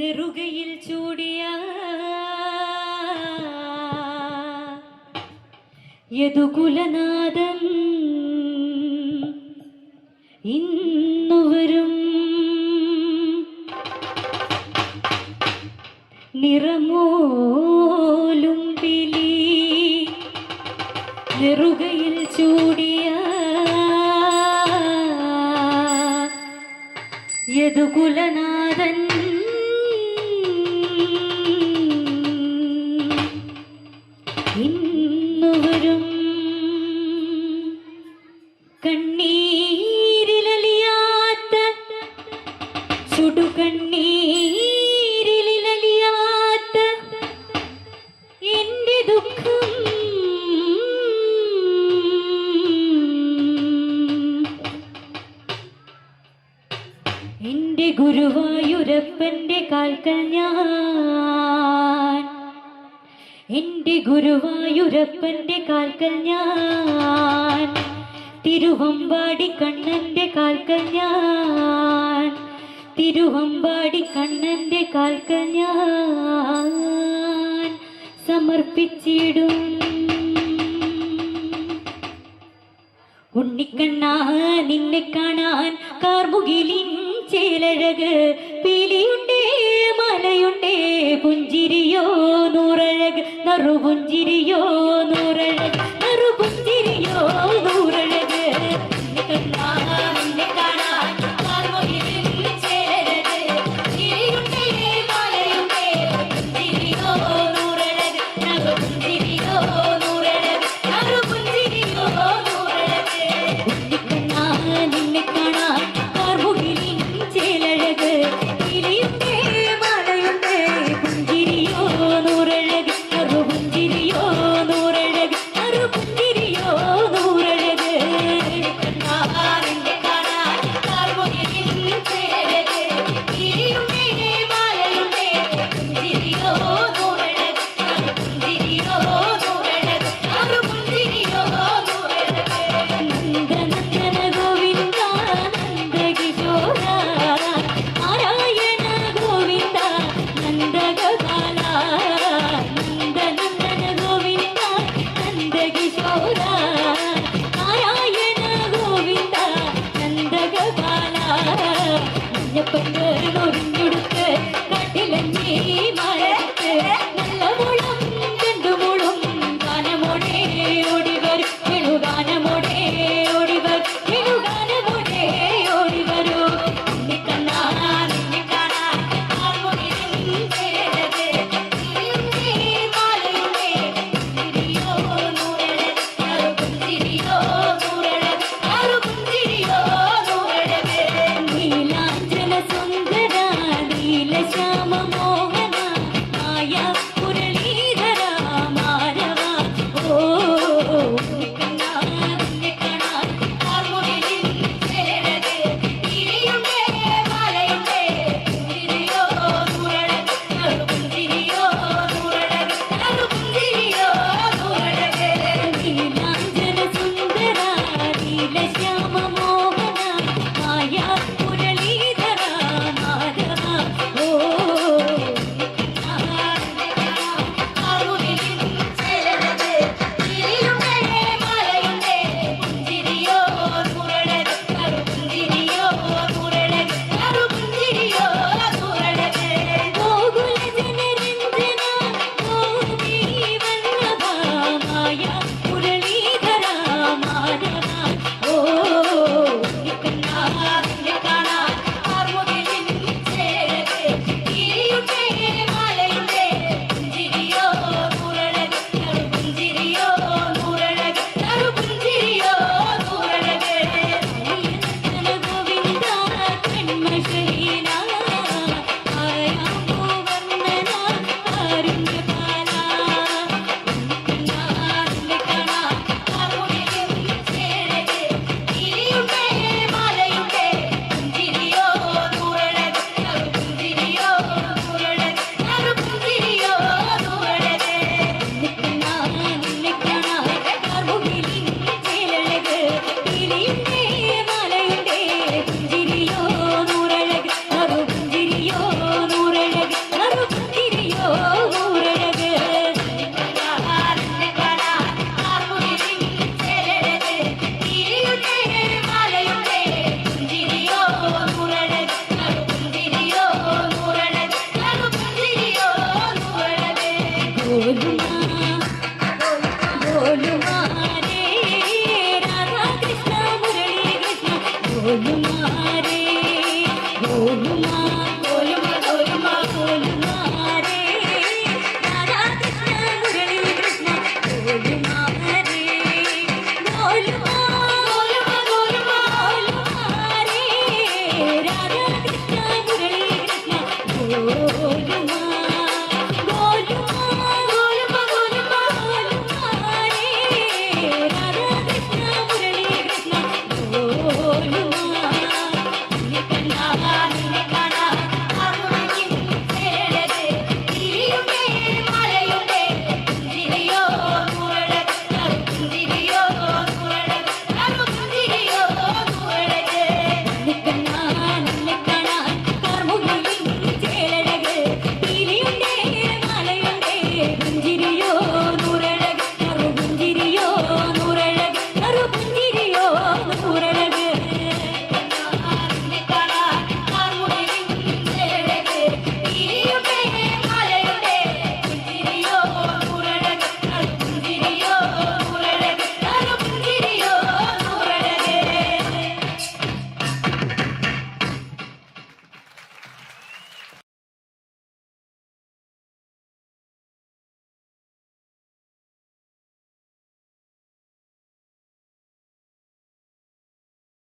നെറുകയിൽ ചൂടിയ യദുകുലനാഥൻ ഇന്നുവരും നിറമോലും പിലി നെറുകയിൽ ചൂടിയ യദുകുലനാഥൻ ഗുരുപ്പന്റെ കാൽക്കൽ ഞാൻ. എന്റെ ഗുരുവായൂരപ്പന്റെ കാൽക്കൽ ഞാൻ. തിരുവമ്പാടി കണ്ണന്റെ കാൽക്കൽ ഞാൻ. തിരുവമ്പാടി കണ്ണന്റെ കാൽക്കൽ ഞാൻ. സമർപ്പിച്ചിടും. ഉണ്ണിക്കണ്ണാ നിന്നെ കാണാൻ കാർമുകിലിൻ ചേലഴക് রঘুঞ্জিরি Yeah, mama. You.